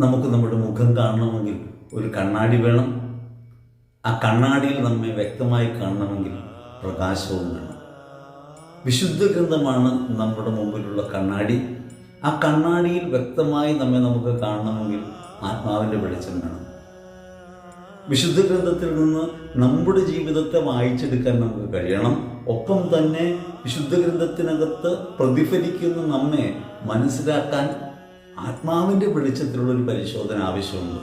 നമുക്ക് നമ്മുടെ മുഖം കാണണമെങ്കിൽ ഒരു കണ്ണാടി വേണം. ആ കണ്ണാടിയിൽ നമ്മെ വ്യക്തമായി കാണണമെങ്കിൽ പ്രകാശവും വേണം. വിശുദ്ധ ഗ്രന്ഥമാണ് നമ്മുടെ മുമ്പിലുള്ള കണ്ണാടി. ആ കണ്ണാടിയിൽ വ്യക്തമായി നമ്മെ നമുക്ക് കാണണമെങ്കിൽ ആത്മാവിന്റെ വെളിച്ചം വേണം. വിശുദ്ധ ഗ്രന്ഥത്തിൽ നിന്ന് നമ്മുടെ ജീവിതത്തെ വായിച്ചെടുക്കാൻ നമുക്ക് കഴിയണം. ഒപ്പം തന്നെ വിശുദ്ധ ഗ്രന്ഥത്തിനകത്ത് പ്രതിഫലിക്കുന്ന നമ്മെ മനസ്സിലാക്കാൻ ആത്മാവിന്റെ വെളിച്ചത്തിലുള്ള ഒരു പരിശോധന ആവശ്യമുണ്ട്.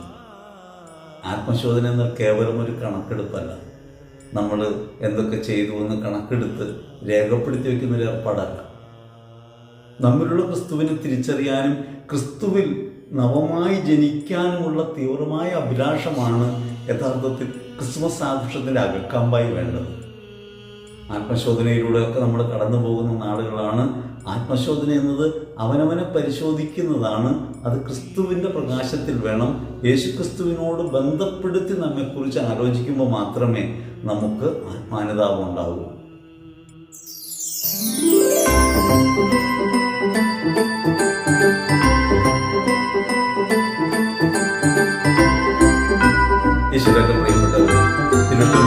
ആത്മശോധന എന്നാൽ കേവലം ഒരു കണക്കെടുപ്പല്ല. നമ്മൾ എന്തൊക്കെ ചെയ്തു എന്ന് കണക്കെടുത്ത് രേഖപ്പെടുത്തി വയ്ക്കുന്ന ഒരു ഏർപ്പാടല്ല. നമ്മിലുള്ള ക്രിസ്തുവിനെ തിരിച്ചറിയാനും ക്രിസ്തുവിൽ നവമായി ജനിക്കാനുമുള്ള തീവ്രമായ അഭിലാഷമാണ് യഥാർത്ഥത്തിൽ ക്രിസ്മസ് ആഘോഷത്തിന്റെ അകക്കമ്പായി വേണ്ടത്. ആത്മശോധനയിലൂടെയൊക്കെ നമ്മൾ കടന്നു പോകുന്ന നാളുകളാണ്. ആത്മശോധന എന്നത് അവനവനെ പരിശോധിക്കുന്നതാണ്. അത് ക്രിസ്തുവിന്റെ പ്രകാശത്തിൽ വേണം. യേശു ക്രിസ്തുവിനോട് ബന്ധപ്പെടുത്തി നമ്മെക്കുറിച്ച് ആലോചിക്കുമ്പോൾ മാത്രമേ നമുക്ക് ആത്മാനുതാപം ഉണ്ടാവൂ. യേശുവിന്റെ പ്രിയപ്പെട്ടവർ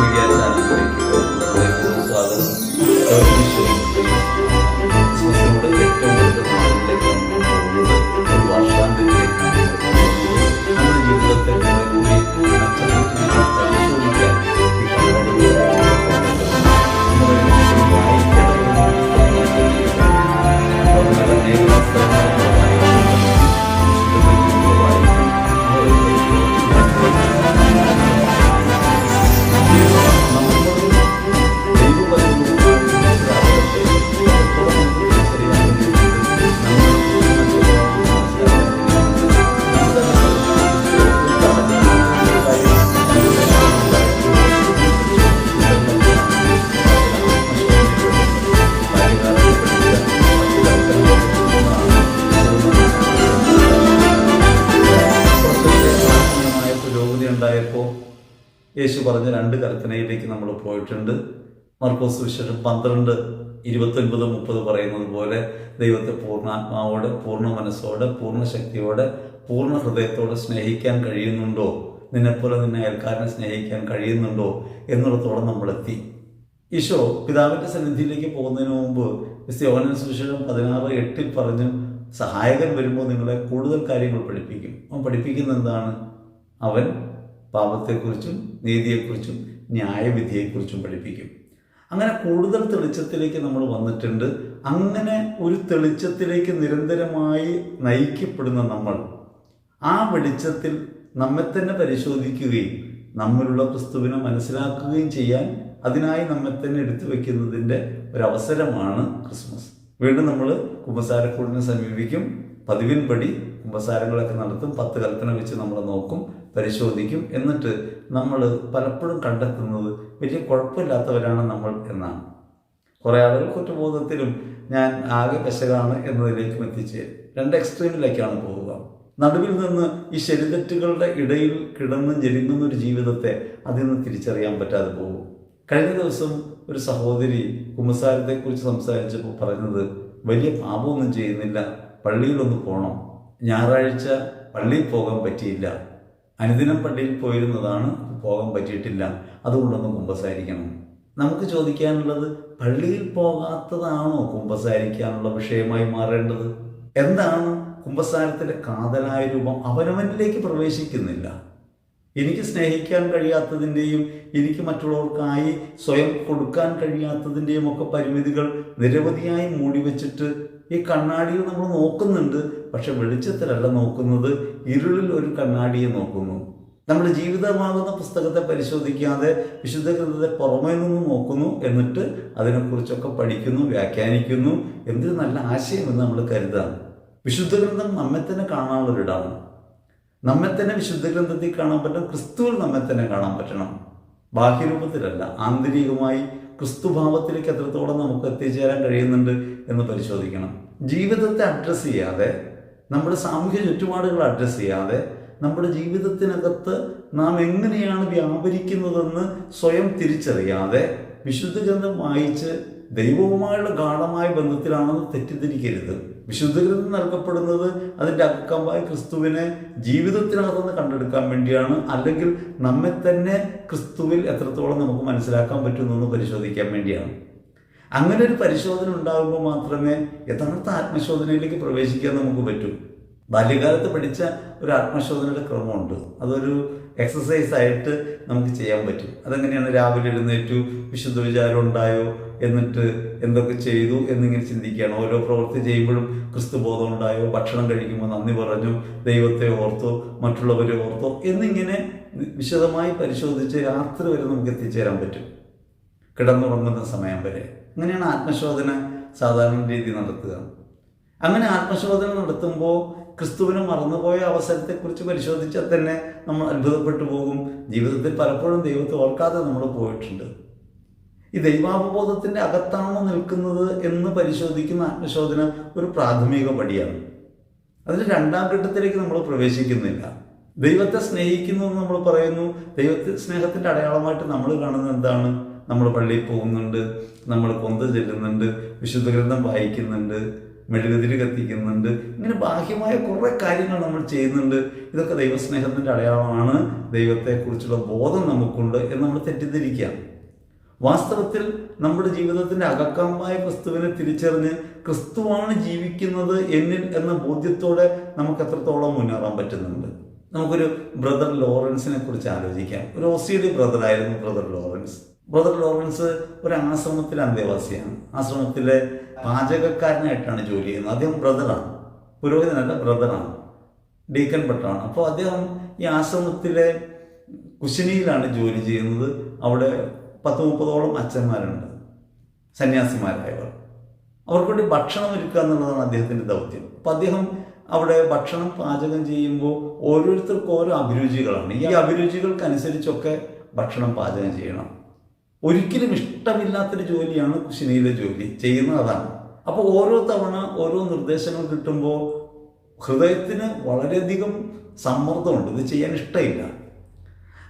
പന്ത്രണ്ട് ഇരുപത്തൊൻപത് മുപ്പത് പറയുന്നത് പോലെ ദൈവത്തെ പൂർണാത്മാവോടെ പൂർണ മനസ്സോടെ പൂർണ ശക്തിയോടെ പൂർണ ഹൃദയത്തോടെ സ്നേഹിക്കാൻ കഴിയുന്നുണ്ടോ? നിന്നെപ്പോലെ നിന്നെ അയൽക്കാരനെ സ്നേഹിക്കാൻ കഴിയുന്നുണ്ടോ? എന്നിടത്തോളം നമ്മളെത്തി. ഈശോ പിതാവിന്റെ സന്നിധിയിലേക്ക് പോകുന്നതിന് മുമ്പ് യോഹനൻ സുവിശേഷം പതിനാറ് എട്ടിൽ പറഞ്ഞു സഹായകൻ വരുമ്പോൾ നിങ്ങളെ കൂടുതൽ കാര്യങ്ങൾ പഠിപ്പിക്കും. അവൻ പഠിപ്പിക്കുന്ന എന്താണ്? അവൻ പാപത്തെക്കുറിച്ചും നീതിയെക്കുറിച്ചും ന്യായവിധിയെക്കുറിച്ചും പഠിപ്പിക്കും. അങ്ങനെ കൂടുതൽ തെളിച്ചത്തിലേക്ക് നമ്മൾ വന്നിട്ടുണ്ട്. അങ്ങനെ ഒരു തെളിച്ചത്തിലേക്ക് നിരന്തരമായി നയിക്കപ്പെടുന്ന നമ്മൾ ആ വെളിച്ചത്തിൽ നമ്മെ തന്നെ പരിശോധിക്കുകയും നമ്മളുള്ള ക്രിസ്തുവിനെ മനസ്സിലാക്കുകയും ചെയ്യാൻ അതിനായി നമ്മെ തന്നെ എടുത്തു വയ്ക്കുന്നതിന്റെ ഒരവസരമാണ് ക്രിസ്മസ്. വീണ്ടും നമ്മൾ കുമ്പസാരക്കൂടിനെ സമീപിക്കും. പതിവിൻപടി കുമ്പസാരങ്ങളൊക്കെ നടത്തും. പത്ത് കൽപ്പന വെച്ച് നമ്മൾ നോക്കും. പരിശോധിക്കും എന്നിട്ട് നമ്മൾ പലപ്പോഴും കണ്ടെത്തുന്നത് വലിയ കുഴപ്പമില്ലാത്തവരാണ് നമ്മൾ എന്നാണ്. കുറേ ആളുകൾ കുറ്റബോധത്തിലും ഞാൻ ആകെ പെശകാണ് എന്നതിലേക്കും എത്തിച്ചേരും രണ്ട് എക്സ്ട്രീമിലേക്കാണ് പോവുക നടുവിൽ നിന്ന് ഈ ശരിതെറ്റുകളുടെ ഇടയിൽ കിടന്ന് ജനിക്കുന്ന ഒരു ജീവിതത്തെ അതിൽ നിന്ന് തിരിച്ചറിയാൻ പറ്റാതെ പോകും. കഴിഞ്ഞ ദിവസം ഒരു സഹോദരി കുമ്പസാരത്തെക്കുറിച്ച് സംസാരിച്ചപ്പോൾ പറഞ്ഞത് വലിയ പാപമൊന്നും ചെയ്യുന്നില്ല പള്ളിയിലൊന്ന് പോകണം ഞായറാഴ്ച പള്ളിയിൽ പോകാൻ പറ്റിയില്ല. അനുദിനം പള്ളിയിൽ പോയിരുന്നതാണ് പോകാൻ പറ്റിയിട്ടില്ല. അതുകൊണ്ടൊന്ന് കുമ്പസാരിക്കണം. നമുക്ക് ചോദിക്കാനുള്ളത് പള്ളിയിൽ പോകാത്തതാണോ കുമ്പസാരിക്കാനുള്ള വിഷയമായി മാറേണ്ടത്? എന്താണ് കുമ്പസാരത്തിന്റെ കാതലായ രൂപം അവനവനിലേക്ക് പ്രവേശിക്കുന്നില്ല? എനിക്ക് സ്നേഹിക്കാൻ കഴിയാത്തതിന്റെയും എനിക്ക് മറ്റുള്ളവർക്കായി സ്വയം കൊടുക്കാൻ കഴിയാത്തതിന്റെയും ഒക്കെ പരിമിതികൾ നിരവധിയായി മൂടി വെച്ചിട്ട് ഈ കണ്ണാടിയിൽ നമ്മൾ നോക്കുന്നുണ്ട് പക്ഷെ വെളിച്ചത്തിലല്ല നോക്കുന്നത്. ഇരുളിൽ ഒരു കണ്ണാടിയെ നോക്കുന്നു. നമ്മുടെ ജീവിതമാകുന്ന പുസ്തകത്തെ പരിശോധിക്കാതെ വിശുദ്ധ ഗ്രന്ഥത്തെ പുറമേ നിന്ന് നോക്കുന്നു എന്നിട്ട് അതിനെക്കുറിച്ചൊക്കെ പഠിക്കുന്നു വ്യാഖ്യാനിക്കുന്നു. എന്തൊരു നല്ല ആശയമെന്ന് നമ്മൾ കരുതാണ് വിശുദ്ധ ഗ്രന്ഥം നമ്മെ തന്നെ കാണാനുള്ളൊരിടാണ് നമ്മെ തന്നെ വിശുദ്ധ ഗ്രന്ഥത്തിൽ കാണാൻ പറ്റണം ക്രിസ്തുവിൽ നമ്മെ തന്നെ കാണാൻ പറ്റണം. ബാഹ്യരൂപത്തിലല്ല ആന്തരികമായി ക്രിസ്തുഭാവത്തിലേക്ക് എത്രത്തോളം നമുക്ക് എത്തിച്ചേരാൻ കഴിയുന്നുണ്ട് എന്ന് പരിശോധിക്കണം. ജീവിതത്തെ അഡ്രസ്സ് ചെയ്യാതെ നമ്മുടെ സാമൂഹ്യ ചുറ്റുപാടുകൾ അഡ്രസ്സ് ചെയ്യാതെ നമ്മുടെ ജീവിതത്തിനകത്ത് നാം എങ്ങനെയാണ് വ്യാപരിക്കുന്നതെന്ന് സ്വയം തിരിച്ചറിയാതെ വിശുദ്ധ ഗ്രന്ഥം വായിച്ച് ദൈവവുമായുള്ള ഗാഠമായ ബന്ധത്തിലാണെന്ന് തെറ്റിദ്ധരിക്കരുത്. വിശുദ്ധഗ്രന്ഥം നൽകപ്പെടുന്നത് അതിന്റെ അക്കമായ ക്രിസ്തുവിനെ ജീവിതത്തിനകത്തുനിന്ന് കണ്ടെടുക്കാൻ വേണ്ടിയാണ്. അല്ലെങ്കിൽ നമ്മെ തന്നെ ക്രിസ്തുവിൽ എത്രത്തോളം നമുക്ക് മനസ്സിലാക്കാൻ പറ്റുമെന്ന് പരിശോധിക്കാൻ വേണ്ടിയാണ്. അങ്ങനെ ഒരു പരിശോധന ഉണ്ടാകുമ്പോൾ മാത്രമേ യഥാർത്ഥ ആത്മശോധനയിലേക്ക് പ്രവേശിക്കാൻ നമുക്ക് പറ്റൂ. ബാല്യകാലത്ത് പഠിച്ച ഒരു ആത്മശോധനയുടെ ക്രമമുണ്ട്. അതൊരു എക്സസൈസ് ആയിട്ട് നമുക്ക് ചെയ്യാൻ പറ്റും. അതെങ്ങനെയാണ് രാവിലെ എഴുന്നേറ്റു വിശുദ്ധ വിചാരം ഉണ്ടായോ എന്നിട്ട് എന്തൊക്കെ ചെയ്തു എന്നിങ്ങനെ ചിന്തിക്കുകയാണ്. ഓരോ പ്രവൃത്തി ചെയ്യുമ്പോഴും ക്രിസ്തുബോധം ഉണ്ടായോ ഭക്ഷണം കഴിക്കുമ്പോൾ നന്ദി പറഞ്ഞു ദൈവത്തെ ഓർത്തോ മറ്റുള്ളവരെ ഓർത്തോ എന്നിങ്ങനെ വിശദമായി പരിശോധിച്ച് രാത്രി വരെ നമുക്ക് എത്തിച്ചേരാൻ പറ്റും. കിടന്നുറങ്ങുന്ന സമയം വരെ. അങ്ങനെയാണ് ആത്മശോധന സാധാരണ രീതി നടത്തുക. അങ്ങനെ ആത്മശോധന നടത്തുമ്പോൾ ക്രിസ്തുവിനെ മറന്നുപോയ അവസരത്തെക്കുറിച്ച് പരിശോധിച്ചാൽ തന്നെ നമ്മൾ അത്ഭുതപ്പെട്ടു പോകും. ജീവിതത്തിൽ പലപ്പോഴും ദൈവത്തെ ഓർക്കാതെ നമ്മൾ പോയിട്ടുണ്ട്. ഈ ദൈവാവബോധത്തിന്റെ അകത്താണോ നിൽക്കുന്നത് എന്ന് പരിശോധിക്കുന്ന ആത്മശോധന ഒരു പ്രാഥമിക പടിയാണ്. അതിന് രണ്ടാം ഘട്ടത്തിലേക്ക് നമ്മൾ പ്രവേശിക്കുന്നില്ല. ദൈവത്തെ സ്നേഹിക്കുന്നു എന്ന് നമ്മൾ പറയുന്നു. ദൈവത്തെ സ്നേഹത്തിന്റെ അടയാളമായിട്ട് നമ്മൾ കാണുന്നത് എന്താണ്? നമ്മൾ പള്ളിയിൽ പോകുന്നുണ്ട്. നമ്മൾ കൊന്ത ചെല്ലുന്നുണ്ട്. വിശുദ്ധ ഗ്രന്ഥം വായിക്കുന്നുണ്ട്. മെഴുകുതിരി കത്തിക്കുന്നുണ്ട്. ഇങ്ങനെ ബാഹ്യമായ കുറേ കാര്യങ്ങൾ നമ്മൾ ചെയ്യുന്നുണ്ട്. ഇതൊക്കെ ദൈവസ്നേഹത്തിന്റെ അടയാളമാണ്. ദൈവത്തെക്കുറിച്ചുള്ള ബോധം നമുക്കുണ്ട് എന്ന് നമ്മൾ തെറ്റിദ്ധരിക്കാം വാസ്തവത്തിൽ നമ്മുടെ ജീവിതത്തിന്റെ അകക്കമായ ക്രിസ്തുവിനെ തിരിച്ചറിഞ്ഞ് ക്രിസ്തുവാണ് ജീവിക്കുന്നത് എന്നിൽ എന്ന ബോധ്യത്തോടെ നമുക്ക് എത്രത്തോളം മുന്നേറാൻ പറ്റുന്നുണ്ട്? നമുക്കൊരു ബ്രദർ ലോറൻസിനെ കുറിച്ച് ആലോചിക്കാം. ഒരു ഓസ്ട്രേലി ബ്രദറായിരുന്നു ബ്രദർ ലോറൻസ്. ബ്രദർ ലോറൻസ് ഒരു ആശ്രമത്തിലെ അന്തേവാസിയാണ്. ആശ്രമത്തിലെ പാചകക്കാരനായിട്ടാണ് ജോലി ചെയ്യുന്നത്. അദ്ദേഹം ബ്രദറാണ്. പുരോഹിതനല്ല ബ്രദറാണ്. ഡീക്കൻ ഭട്ടാണ്. അപ്പോൾ അദ്ദേഹം ഈ ആശ്രമത്തിലെ കുശിനിയിലാണ് ജോലി ചെയ്യുന്നത്. അവിടെ പത്ത് മുപ്പതോളം അച്ഛന്മാരുണ്ട്. സന്യാസിമാരായവർ. അവർക്ക് വേണ്ടി ഭക്ഷണം ഒരുക്കുക എന്നുള്ളതാണ് അദ്ദേഹത്തിന്റെ ദൗത്യം. അപ്പം അദ്ദേഹം അവിടെ ഭക്ഷണം പാചകം ചെയ്യുമ്പോൾ ഓരോരുത്തർക്കും ഓരോ അഭിരുചികളാണ്. ഈ അഭിരുചികൾക്കനുസരിച്ചൊക്കെ ഭക്ഷണം പാചകം ചെയ്യണം. ഒരിക്കലും ഇഷ്ടമില്ലാത്തൊരു ജോലിയാണ് കുശിനിയിലെ ജോലി. ചെയ്യുന്നത് അതാണ്. അപ്പോൾ ഓരോ തവണ ഓരോ നിർദ്ദേശങ്ങൾ കിട്ടുമ്പോൾ ഹൃദയത്തിന് വളരെയധികം സമ്മർദ്ദമുണ്ട്. ഇത് ചെയ്യാൻ ഇഷ്ടമില്ല.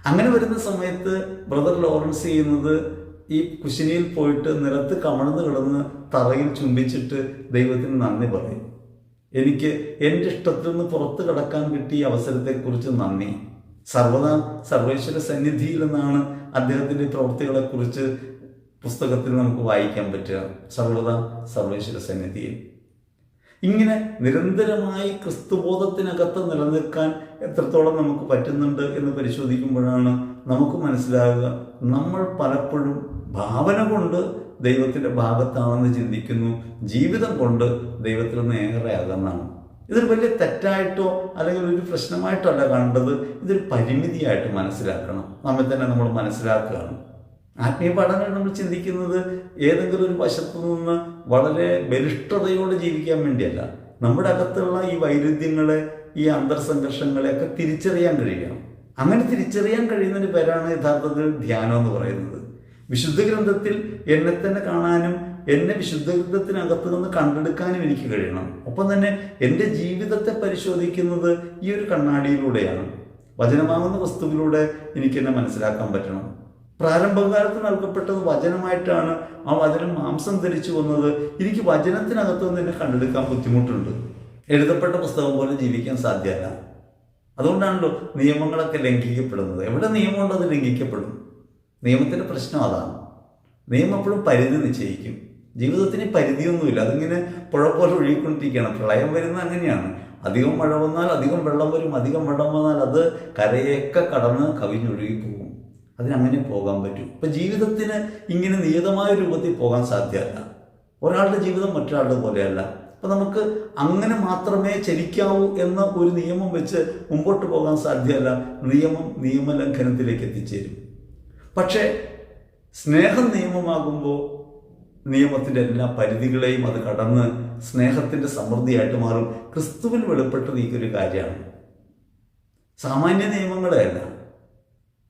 അങ്ങനെ വരുന്ന സമയത്ത് ബ്രദർ ലോറൻസ് ചെയ്യുന്നത് ഈ കുശിനിയിൽ പോയിട്ട് നിലത്ത് കമഴ്ന്ന് കിടന്ന് തറയിൽ ചുംബിച്ചിട്ട് ദൈവത്തിന് നന്ദി പറയും. എനിക്ക് എന്റെ ഇഷ്ടത്തിൽ നിന്ന് പുറത്ത് കടക്കാൻ കിട്ടിയ അവസരത്തെക്കുറിച്ച് നന്ദി. സർവദാ സർവേശ്വര സന്നിധിയിൽ നിന്നാണ് അദ്ദേഹത്തിന്റെ പ്രവൃത്തികളെക്കുറിച്ച് പുസ്തകത്തിൽ നമുക്ക് വായിക്കാൻ പറ്റുക. സർവദാ സർവേശ്വര സന്നിധിയിൽ. ഇങ്ങനെ നിരന്തരമായി ക്രിസ്തുബോധത്തിനകത്ത് നിലനിൽക്കാൻ എത്രത്തോളം നമുക്ക് പറ്റുന്നുണ്ട് എന്ന് പരിശോധിക്കുമ്പോഴാണ് നമുക്ക് മനസ്സിലാകുക. നമ്മൾ പലപ്പോഴും ഭാവന കൊണ്ട് ദൈവത്തിന്റെ ഭാഗത്താണെന്ന് ചിന്തിക്കുന്നു. ജീവിതം കൊണ്ട് ദൈവത്തിൽ നിന്ന് ഏറെ അകന്നാണ്. ഇതൊരു വലിയ തെറ്റായിട്ടോ അല്ലെങ്കിൽ ഒരു പ്രശ്നമായിട്ടോ അല്ല കണ്ടത് ഇതൊരു പരിമിതിയായിട്ട് മനസ്സിലാക്കണം. നമ്മെ തന്നെ നമ്മൾ മനസ്സിലാക്കുകയാണ്. ആത്മീയ പഠനങ്ങൾ നമ്മൾ ചിന്തിക്കുന്നത് ഏതെങ്കിലും ഒരു വശത്തു നിന്ന് വളരെ ബലിഷ്ഠതയോടെ ജീവിക്കാൻ വേണ്ടിയല്ല. നമ്മുടെ അകത്തുള്ള ഈ വൈരുദ്ധ്യങ്ങളെ ഈ അന്തർസംഘർഷങ്ങളെയൊക്കെ തിരിച്ചറിയാൻ കഴിയണം. അങ്ങനെ തിരിച്ചറിയാൻ കഴിയുന്നതിന് പേരാണ് യഥാർത്ഥത്തിൽ ധ്യാനം എന്ന് പറയുന്നത്. വിശുദ്ധ ഗ്രന്ഥത്തിൽ എന്നെ തന്നെ കാണാനും എന്നെ വിശുദ്ധ നിന്ന് കണ്ടെടുക്കാനും എനിക്ക് കഴിയണം. ഒപ്പം തന്നെ എന്റെ ജീവിതത്തെ പരിശോധിക്കുന്നത് ഈ ഒരു കണ്ണാടിയിലൂടെയാണ്. വചനമാകുന്ന വസ്തുവിലൂടെ എനിക്ക് എന്നെ മനസ്സിലാക്കാൻ പറ്റണം. പ്രാരംഭകാലത്ത് നൽകപ്പെട്ടത് വചനമായിട്ടാണ് ആ വചനം മാംസം ധരിച്ചു വന്നത്. എനിക്ക് വചനത്തിനകത്ത് നിന്ന് എന്നെ കണ്ടെടുക്കാൻ ബുദ്ധിമുട്ടുണ്ട്. എഴുതപ്പെട്ട പുസ്തകം പോലെ ജീവിക്കാൻ സാധ്യമല്ല. അതുകൊണ്ടാണല്ലോ നിയമങ്ങളൊക്കെ ലംഘിക്കപ്പെടുന്നത്. എവിടെ നിയമമുണ്ടോ അത് ലംഘിക്കപ്പെടും? നിയമത്തിന്റെ പ്രശ്നം അതാണ്. നിയമം എപ്പോഴും പരിധി നിശ്ചയിക്കും. ജീവിതത്തിന് പരിധിയൊന്നുമില്ല. അതിങ്ങനെ പുഴ പോലെ ഒഴുകിക്കൊണ്ടിരിക്കുകയാണ്. പ്രളയം വരുന്നത് അങ്ങനെയാണ്. അധികം മഴ വന്നാൽ അധികം വെള്ളം വരും. അധികം വെള്ളം വന്നാൽ അത് കരയൊക്കെ കടന്ന് കവിഞ്ഞൊഴുകി പോകും അതിനങ്ങനെ പോകാൻ പറ്റും. ഇപ്പം ജീവിതത്തിന് ഇങ്ങനെ നിയതമായ രൂപത്തിൽ പോകാൻ സാധ്യമല്ല. ഒരാളുടെ ജീവിതം മറ്റൊരാളുടെ പോലെയല്ല. അപ്പം നമുക്ക് അങ്ങനെ മാത്രമേ ചലിക്കാവൂ എന്ന ഒരു നിയമം വെച്ച് മുമ്പോട്ട് പോകാൻ സാധ്യമല്ല. നിയമം നിയമലംഘനത്തിലേക്ക് എത്തിച്ചേരും. പക്ഷേ സ്നേഹം നിയമമാകുമ്പോൾ നിയമത്തിന്റെ എല്ലാ പരിധികളെയും അത് കടന്ന് സ്നേഹത്തിന്റെ സമൃദ്ധിയായിട്ട് മാറും. ക്രിസ്തുവിൽ വെളിപ്പെട്ടത് ഈ ഒരു കാര്യമാണ്. സാമാന്യ നിയമങ്ങളെയല്ല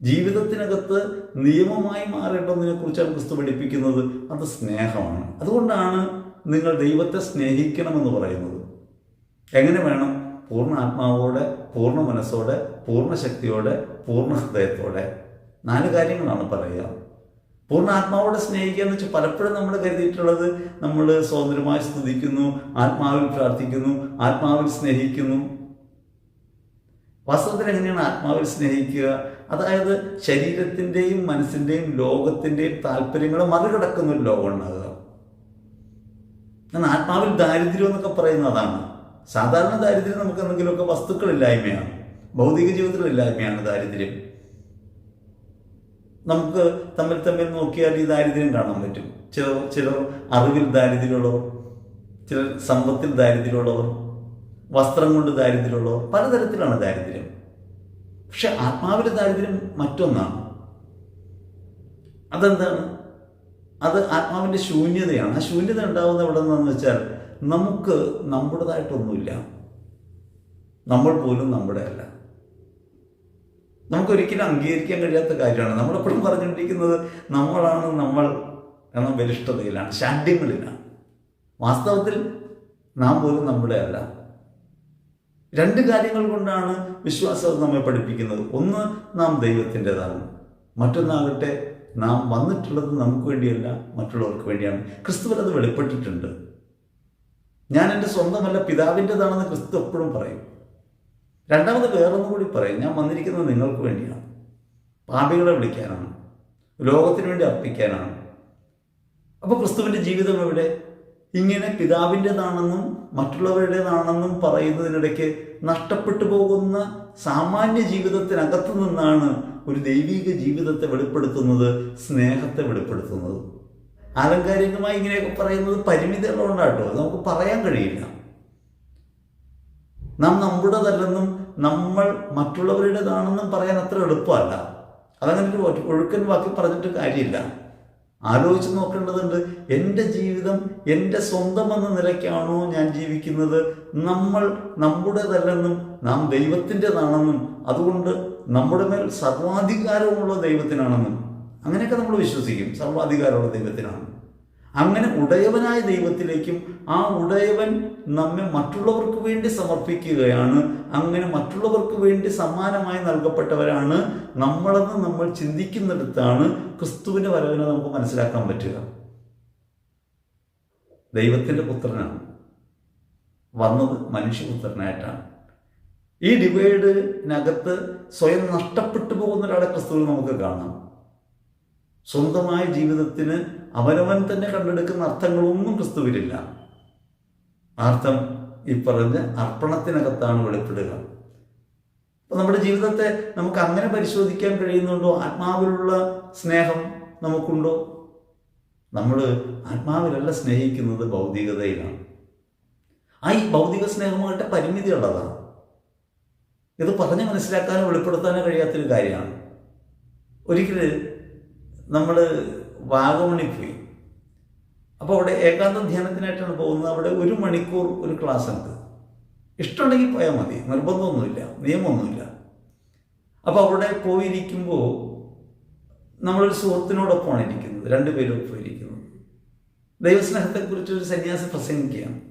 ജീവിതത്തിനകത്ത് നിയമമായി മാറേണ്ടതിനെ കുറിച്ചാണ് ക്രിസ്തു പഠിപ്പിക്കുന്നത്. അത് സ്നേഹമാണ്. അതുകൊണ്ടാണ് നിങ്ങൾ ദൈവത്തെ സ്നേഹിക്കണമെന്ന് പറയുന്നത്. എങ്ങനെ വേണം? പൂർണ ആത്മാവോടെ പൂർണ മനസ്സോടെ പൂർണ ശക്തിയോടെ പൂർണ ഹൃദയത്തോടെ. നാല് കാര്യങ്ങളാണ് പറയുക. പൂർണ ആത്മാവോടെ സ്നേഹിക്കുക എന്ന് വെച്ചാൽ പലപ്പോഴും നമ്മൾ കരുതിയിട്ടുള്ളത് നമ്മൾ സ്വതന്ത്രമായി സ്തുതിക്കുന്നു ആത്മാവിൽ പ്രാർത്ഥിക്കുന്നു ആത്മാവിൽ സ്നേഹിക്കുന്നു. വാസ്തവത്തിൽ എങ്ങനെയാണ് ആത്മാവിൽ സ്നേഹിക്കുക? അതായത് ശരീരത്തിന്റെയും മനസ്സിന്റെയും ലോകത്തിന്റെയും താല്പര്യങ്ങൾ മറികടക്കുന്ന ഒരു ലോകം ഉണ്ടാകുക ഞാൻ ആത്മാവിൽ ദാരിദ്ര്യം എന്നൊക്കെ പറയുന്നത് അതാണ്. സാധാരണ ദാരിദ്ര്യം നമുക്ക് എന്തെങ്കിലുമൊക്കെ വസ്തുക്കളില്ലായ്മയാണ്. ഭൗതിക ജീവിതത്തിലില്ലായ്മയാണ് ദാരിദ്ര്യം. നമുക്ക് തമ്മിൽ തമ്മിൽ നോക്കിയാൽ ഈ ദാരിദ്ര്യം കാണാൻ പറ്റും. ചിലർ ചിലർ അറിവിൽ ദാരിദ്ര്യമുള്ളവർ ചിലർ സമ്പത്തിൽ ദാരിദ്ര്യമുള്ളവർ വസ്ത്രം കൊണ്ട് ദാരിദ്ര്യമുള്ളവർ പലതരത്തിലാണ് ദാരിദ്ര്യം. പക്ഷെ ആത്മാവിലെ ദാരിദ്ര്യം മറ്റൊന്നാണ്. അതെന്താണ്? അത് ആത്മാവിന്റെ ശൂന്യതയാണ്. ആ ശൂന്യത ഉണ്ടാകുന്ന എവിടെ നിന്നെന്ന് വെച്ചാൽ നമുക്ക് നമ്മുടേതായിട്ടൊന്നുമില്ല. നമ്മൾ പോലും നമ്മുടെ അല്ല നമുക്കൊരിക്കലും അംഗീകരിക്കാൻ കഴിയാത്ത കാര്യമാണ്. നമ്മളെപ്പോഴും പറഞ്ഞുകൊണ്ടിരിക്കുന്നത് നമ്മളാണ് നമ്മൾ എന്ന ബലിഷ്ഠതയിലാണ് ശാഠ്യങ്ങളിലാണ്. വാസ്തവത്തിൽ നാം പോലും നമ്മുടെ അല്ല. രണ്ട് കാര്യങ്ങൾ കൊണ്ടാണ് വിശ്വാസം നമ്മെ പഠിപ്പിക്കുന്നത്. ഒന്ന് നാം ദൈവത്തിന്റെതാണ്. മറ്റൊന്നാകട്ടെ നാം വന്നിട്ടുള്ളത് നമുക്ക് വേണ്ടിയല്ല മറ്റുള്ളവർക്ക് വേണ്ടിയാണ്. ക്രിസ്തുവിൽ അത് വെളിപ്പെട്ടിട്ടുണ്ട്. ഞാൻ എന്റെ സ്വന്തമല്ല പിതാവിന്റെതാണെന്ന് ക്രിസ്തു എപ്പോഴും പറയും. രണ്ടാമത് വേറൊന്നും കൂടി പറയും. ഞാൻ വന്നിരിക്കുന്നത് നിങ്ങൾക്ക് വേണ്ടിയാണ്. പാപികളെ വിളിക്കാനാണ്. ലോകത്തിന് വേണ്ടി അർപ്പിക്കാനാണ്. അപ്പോൾ ക്രിസ്തുവിന്റെ ജീവിതം എവിടെ? ഇങ്ങനെ പിതാവിന്റെതാണെന്നും മറ്റുള്ളവരുടേതാണെന്നും പറയുന്നതിനിടയ്ക്ക് നഷ്ടപ്പെട്ടു പോകുന്ന സാമാന്യ ജീവിതത്തിനകത്ത് നിന്നാണ് ഒരു ദൈവിക ജീവിതത്തെ വെളിപ്പെടുത്തുന്നത് സ്നേഹത്തെ വെളിപ്പെടുത്തുന്നത്. ആലങ്കാരികമായി ഇങ്ങനെയൊക്കെ പറയുന്നത് പരിമിതികളുണ്ടാട്ടോ നമുക്ക് പറയാൻ കഴിയില്ല. നാം നമ്മുടേതല്ലെന്നും നമ്മൾ മറ്റുള്ളവരുടേതാണെന്നും പറയാൻ അത്ര എളുപ്പമല്ല. അതങ്ങനെ ഒരു ഒഴുക്കൻ വാക്കി പറഞ്ഞിട്ട് കാര്യമില്ല. ആലോചിച്ച് നോക്കേണ്ടതുണ്ട് എന്റെ ജീവിതം എന്റെ സ്വന്തം എന്ന നിലയ്ക്കാണോ ഞാൻ ജീവിക്കുന്നത്? നമ്മൾ നമ്മുടേതല്ലെന്നും നാം ദൈവത്തിന്റെതാണെന്നും അതുകൊണ്ട് നമ്മുടെ മേൽ സർവാധികാരമുള്ള ദൈവത്തിനാണെന്നും. അങ്ങനെയൊക്കെ നമ്മൾ വിശ്വസിക്കും സർവാധികാരമുള്ള ദൈവത്തിനാണ് അങ്ങനെ ഉടയവനായ ദൈവത്തിലേക്കും ആ ഉടയവൻ നമ്മെ മറ്റുള്ളവർക്ക് വേണ്ടി സമർപ്പിക്കുകയാണ്. അങ്ങനെ മറ്റുള്ളവർക്ക് വേണ്ടി സമ്മാനമായി നൽകപ്പെട്ടവരാണ് നമ്മളെന്ന് നമ്മൾ ചിന്തിക്കുന്നിടത്താണ് ക്രിസ്തുവിന്റെ വരവിനെ നമുക്ക് മനസ്സിലാക്കാൻ പറ്റുക. ദൈവത്തിന്റെ പുത്രനാണ്. വന്നത് മനുഷ്യപുത്രനായിട്ടാണ്. ഈ ഡിവൈഡിനകത്ത് സ്വയം നഷ്ടപ്പെട്ടു പോകുന്ന ഒരാളെ ക്രിസ്തുവിൽ നമുക്ക് കാണാം. സ്വന്തമായ ജീവിതത്തിന് അവനവൻ തന്നെ കണ്ടെടുക്കുന്ന അർത്ഥങ്ങളൊന്നും ക്രിസ്തുവിലില്ല. അർത്ഥം ഈ പറഞ്ഞ അർപ്പണത്തിനകത്താണ് വെളിപ്പെടുക. അപ്പം നമ്മുടെ ജീവിതത്തെ നമുക്ക് അങ്ങനെ പരിശോധിക്കാൻ കഴിയുന്നുണ്ടോ? ആത്മാവിലുള്ള സ്നേഹം നമുക്കുണ്ടോ? നമ്മൾ ആത്മാവിലല്ല സ്നേഹിക്കുന്നത് ഭൗതികതയിലാണ്. ആ ഈ ഭൗതിക സ്നേഹമായിട്ട് പരിമിതിയുള്ളതാണ് ഇത് പറഞ്ഞ് മനസ്സിലാക്കാനോ വെളിപ്പെടുത്താനോ കഴിയാത്തൊരു കാര്യമാണ്. ഒരിക്കൽ നമ്മൾ വാഗമണി പോയി. അപ്പോൾ അവിടെ ഏകാന്ത ധ്യാനത്തിനായിട്ടാണ് പോകുന്നത്. അവിടെ ഒരു മണിക്കൂർ ഒരു ക്ലാസ് ഉണ്ട് ഇഷ്ടമുണ്ടെങ്കിൽ പോയാൽ മതി. നിർബന്ധമൊന്നുമില്ല. നിയമമൊന്നുമില്ല. അപ്പോൾ അവിടെ പോയിരിക്കുമ്പോൾ നമ്മളൊരു സുഹൃത്തിനോടൊപ്പമാണ് ഇരിക്കുന്നത്. രണ്ടുപേരും ഒപ്പം ഇരിക്കുന്നത് ദൈവസ്നേഹത്തെക്കുറിച്ച് ഒരു സന്യാസി പ്രസംഗിക്കുകയാണ്.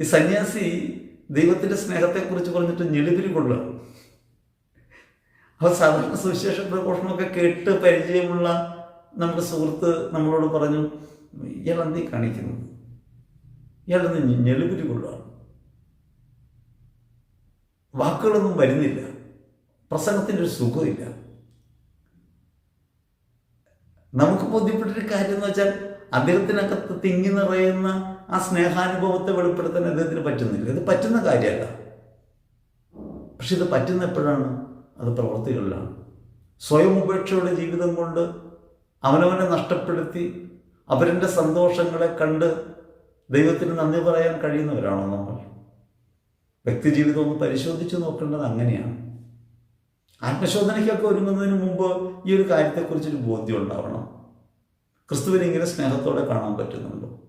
ഈ സന്യാസി ദൈവത്തിന്റെ സ്നേഹത്തെക്കുറിച്ച് പറഞ്ഞിട്ട് ഞെളിപിരി കൊള്ളുക അപ്പോൾ സാധാരണ സുവിശേഷ പ്രഘോഷണമൊക്കെ കേട്ട് പരിചയമുള്ള നമ്മുടെ സുഹൃത്ത് നമ്മളോട് പറഞ്ഞു ഇയാൾ എന്തീ കാണിക്കുന്നത്? ഇയാളെന്ന് ഞെളിപിരി കൊള്ളുകയാണ് വാക്കുകളൊന്നും വരുന്നില്ല. പ്രസംഗത്തിന്റെ ഒരു സുഖമില്ല. നമുക്ക് ബോധ്യപ്പെട്ടൊരു കാര്യം എന്ന് വെച്ചാൽ അദ്ദേഹത്തിനകത്ത് തിങ്ങി നിറയുന്ന ആ സ്നേഹാനുഭവത്തെ വെളിപ്പെടുത്താൻ അദ്ദേഹത്തിന് പറ്റുന്നില്ല. ഇത് പറ്റുന്ന കാര്യമല്ല. പക്ഷെ ഇത് പറ്റുന്ന എപ്പോഴാണ്? അത് പ്രവൃത്തികളിലാണ്. സ്വയം ഉപേക്ഷയുടെ ജീവിതം കൊണ്ട് അവനവനെ നഷ്ടപ്പെടുത്തി അവരുടെ സന്തോഷങ്ങളെ കണ്ട് ദൈവത്തിന് നന്ദി പറയാൻ കഴിയുന്നവരാണോ നമ്മൾ? വ്യക്തി ജീവിതം ഒന്ന് പരിശോധിച്ച് നോക്കേണ്ടത് അങ്ങനെയാണ്. ആത്മശോധനയ്ക്കൊക്കെ ഒരുങ്ങുന്നതിന് മുമ്പ് ഈ ഒരു കാര്യത്തെക്കുറിച്ചൊരു ബോധ്യം ഉണ്ടാവണം. ക്രിസ്തുവിനെ ഇങ്ങനെ സ്നേഹത്തോടെ കാണാൻ പറ്റുന്നുണ്ടോ?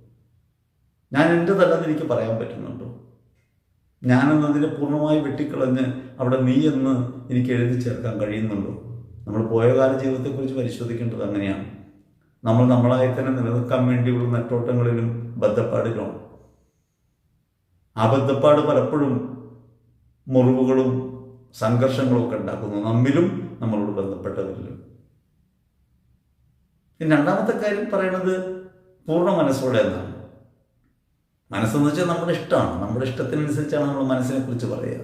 ഞാൻ എന്റെ തല്ലെന്ന് എനിക്ക് പറയാൻ പറ്റുന്നുണ്ടോ? ഞാനെന്നതിനെ പൂർണമായി വെട്ടിക്കളഞ്ഞ് അവിടെ നീ എന്ന് എനിക്ക് എഴുതി ചേർക്കാൻ കഴിയുന്നുണ്ടോ? നമ്മൾ പോയകാല ജീവിതത്തെക്കുറിച്ച് പരിശോധിക്കേണ്ടത് അങ്ങനെയാണ്. നമ്മൾ നമ്മളായി തന്നെ നിലനിൽക്കാൻ വേണ്ടിയുള്ള നെട്ടോട്ടങ്ങളിലും ബദ്ധപ്പാടിലുമാണ് ആ ബദ്ധപ്പാട് പലപ്പോഴും മുറിവുകളും സംഘർഷങ്ങളും ഒക്കെ ഉണ്ടാക്കുന്നു. നമ്മിലും നമ്മളോട് ബന്ധപ്പെട്ടവരിലും. പിന്നെ രണ്ടാമത്തെ കാര്യം പറയുന്നത് പൂർണ മനസ്സോടെ എന്നാണ്. മനസ്സെന്ന് വെച്ചാൽ നമ്മുടെ ഇഷ്ടമാണ്. നമ്മുടെ ഇഷ്ടത്തിനനുസരിച്ചാണ് നമ്മൾ മനസ്സിനെ കുറിച്ച് പറയുക.